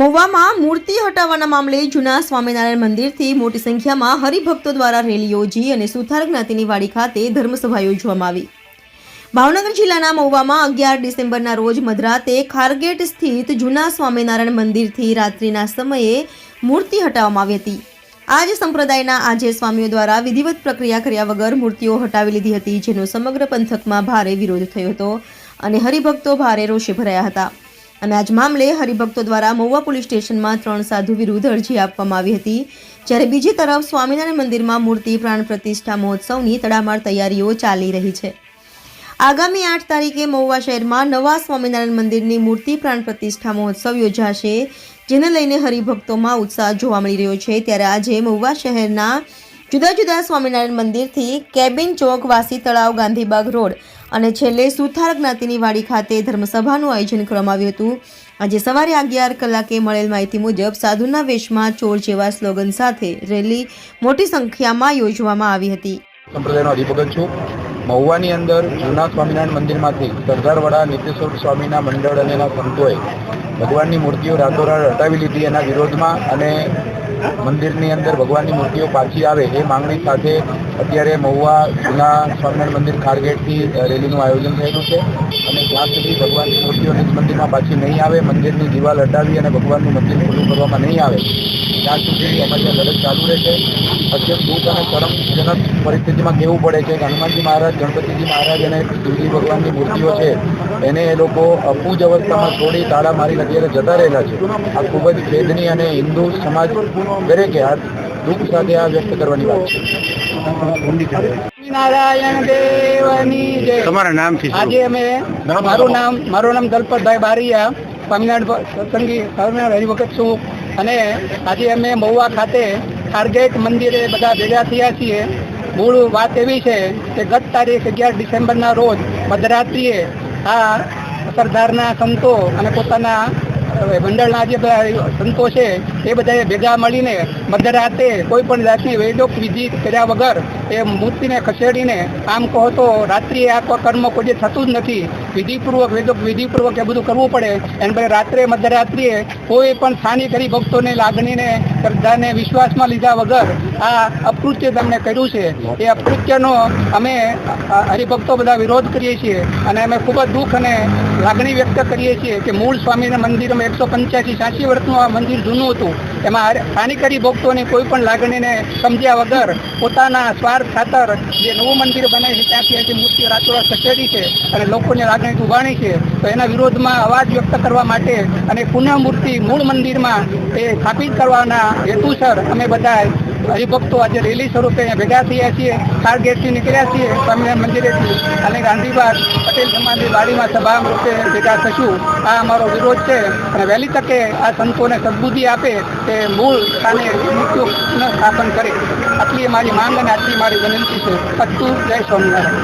મહુવામાં મૂર્તિ હટાવવાના મામલે જૂના સ્વામિનારાયણ મંદિરથી મોટી સંખ્યામાં હરિભક્તો દ્વારા રેલી યોજી અને સુથાર જ્ઞાતિની વાડી ખાતે ધર્મસભા યોજવામાં આવી. ભાવનગર જિલ્લાના મહુવામાં અગિયાર ડિસેમ્બરના રોજ મધરાતે ખારગેટ સ્થિત જૂના સ્વામિનારાયણ મંદિરથી રાત્રિના સમયે મૂર્તિ હટાવવામાં આવી હતી. આ જ સંપ્રદાયના આજે સ્વામીઓ દ્વારા વિધિવત પ્રક્રિયા કર્યા વગર મૂર્તિઓ હટાવી લીધી હતી, જેનો સમગ્ર પંથકમાં ભારે વિરોધ થયો હતો અને હરિભક્તો ભારે રોષે ભરાયા હતા. અને આજ મામલે હરિભક્તો દ્વારા મહુવા પોલીસ સ્ટેશનમાં ત્રણ સાધુ વિરુદ્ધ અરજી આપવામાં આવી હતી. જ્યારે બીજી તરફ સ્વામિનારાયણ મંદિરમાં મૂર્તિ પ્રાણ પ્રતિષ્ઠા મહોત્સવની તડામાર તૈયારીઓ ચાલી રહી છે. આગામી આઠ તારીખે મહુવા શહેરમાં નવા સ્વામિનારાયણ મંદિરની મૂર્તિ પ્રાણ પ્રતિષ્ઠા મહોત્સવ યોજાશે, જેને લઈને હરિભક્તોમાં ઉત્સાહ જોવા મળી રહ્યો છે. ત્યારે આજે મહુવા શહેરના જુદા જુદા સ્વામિનારાયણ મંદિરથી કેબિન ચોક વાસી તળાવ ગાંધીબાગ રોડ અને છેલ્લે સુથાર જ્ઞાતિની વાડી ખાતે ધર્મસભાનું આયોજન કરવામાં આવ્યું હતું. આજે સવારે અગિયાર કલાકે મળેલ માહિતી મુજબ સાધુના વેશમાં ચોર જેવા સ્લોગન સાથે રેલી મોટી સંખ્યામાં યોજવામાં આવી હતી. સંપ્રદાયનો હરિભગત છું. મહુવાની અંદર જૂના સ્વામિનારાયણ મંદિરમાંથી સરદારવાડા નિત્યસ્વરૂપ સ્વામીના મંડળ અને એના સંતોએ ભગવાનની મૂર્તિઓ રાતોરાત હટાવી લીધી. એના વિરોધમાં અને મંદિરની અંદર ભગવાનની મૂર્તિઓ પાછી આવે એ માંગણી સાથે અત્યારે મહુવા જૂના સ્વામિનારાયણ મંદિર ખારગેટથી રેલીનું આયોજન થયેલું છે. અને જ્યાં સુધી ભગવાનની મૂર્તિઓ નિજ મંદિરમાં પાછી નહીં આવે, મંદિરની દિવાલ હટાવી અને ભગવાનનું મંદિર ખુલ્લું કરવામાં નહીં આવે, ત્યાં સુધી અમારી લડત ચાલુ રહેશે. અત્યંત દુઃખ અને શરમજનક પરિસ્થિતિમાં કહેવું પડે છે કે હનુમાનજી મહારાજ, ગણપતિજી મહારાજ અને શિવજી ભગવાનની મૂર્તિઓ છે. એને એ લોકો અપૂજ અવસ્થામાં છોડી તાળા મારીને અત્યારે જતા રહેલા છે. આ ખૂબ જ ખેદની અને હિન્દુ સમાજ દરેકે આ દુઃખ સાથે આ વ્યક્ત કરવાની વાત છે? નારાયણ દેવની જય. તમારા નામથી આજે અમે મારું નામ મારું નામ દલપતભાઈ બારિયા સ્વામિનારાયણ સત્સંગી સ્વામિનારાયણ હરિભગત છું. અને આજે અમે મહુવા ખાતે ખારગેટ મંદિરે બધા ભેગા થયા છીએ. મૂળ વાત એવી છે કે ગત તારીખ અગિયાર ડિસેમ્બરના રોજ મધરાત્રિએ આ સરદારના સંતો અને પોતાના મંડળના જે બધા સંતો છે એ બધાએ ભેગા મળીને મધરાતે કોઈ પણ જાતની વૈદોક વિધિ કર્યા વગર એ મૂર્તિને ખસેડીને આમ કહો તો રાત્રિએ આ કર્મ કોઈ થતું જ નથી. વિધિપૂર્વક, વેદોક વિધિપૂર્વક એ બધું કરવું પડે. એને પછી રાત્રે મધરાત્રિએ કોઈ પણ સ્થાનિક હરિભક્તોની લાગણીને, શ્રદ્ધાને વિશ્વાસમાં લીધા વગર આ અપકૃત્ય તમને કર્યું છે. એ અપકૃત્યનો અમે હરિભક્તો બધા વિરોધ કરીએ છીએ અને અમે ખૂબ જ દુઃખ અને લાગણી વ્યક્ત કરીએ છીએ કે મૂળ સ્વામીના મંદિરમાં એકસો પંચ્યાસી, સાસી વર્ષનું આ મંદિર જૂનું હતું. એમાં હર- ભક્તોની કોઈ પણ લાગણીને સમજ્યા વગર પોતાના સ્વાર્થ ખાતર જે નવું મંદિર બનાવ્યું છે, ત્યાંથી અહીંથી મૂર્તિ રાતોરાત ખસેડી છે અને લોકોની લાગણી ઉભાણી છે. તો એના વિરોધમાં અવાજ વ્યક્ત કરવા માટે અને પુનઃ મૂર્તિ મૂળ મંદિરમાં એ સ્થાપિત કરવાના હેતુસર અમે બધા હરિભક્તો આજે રેલી સ્વરૂપે અહીંયા ભેગા થયા છીએ ખારગેટથી નીકળ્યા છીએ તમને મંદિરેથી અને ગાંધીબાગ પટેલ સમાજની વાડીમાં સભા રૂપે ભેગા થશું. આ અમારો વિરોધ છે અને વહેલી તકે આ સંતોને સદબુદ્ધિ આપે કે મૂળ સ્થાને મૃત્યુ પુનઃ સ્થાપન કરે. આટલી મારી માંગ અને આટલી મારી વિનંતી છે. અસ્તુ, જય સ્વામિનારાયણ.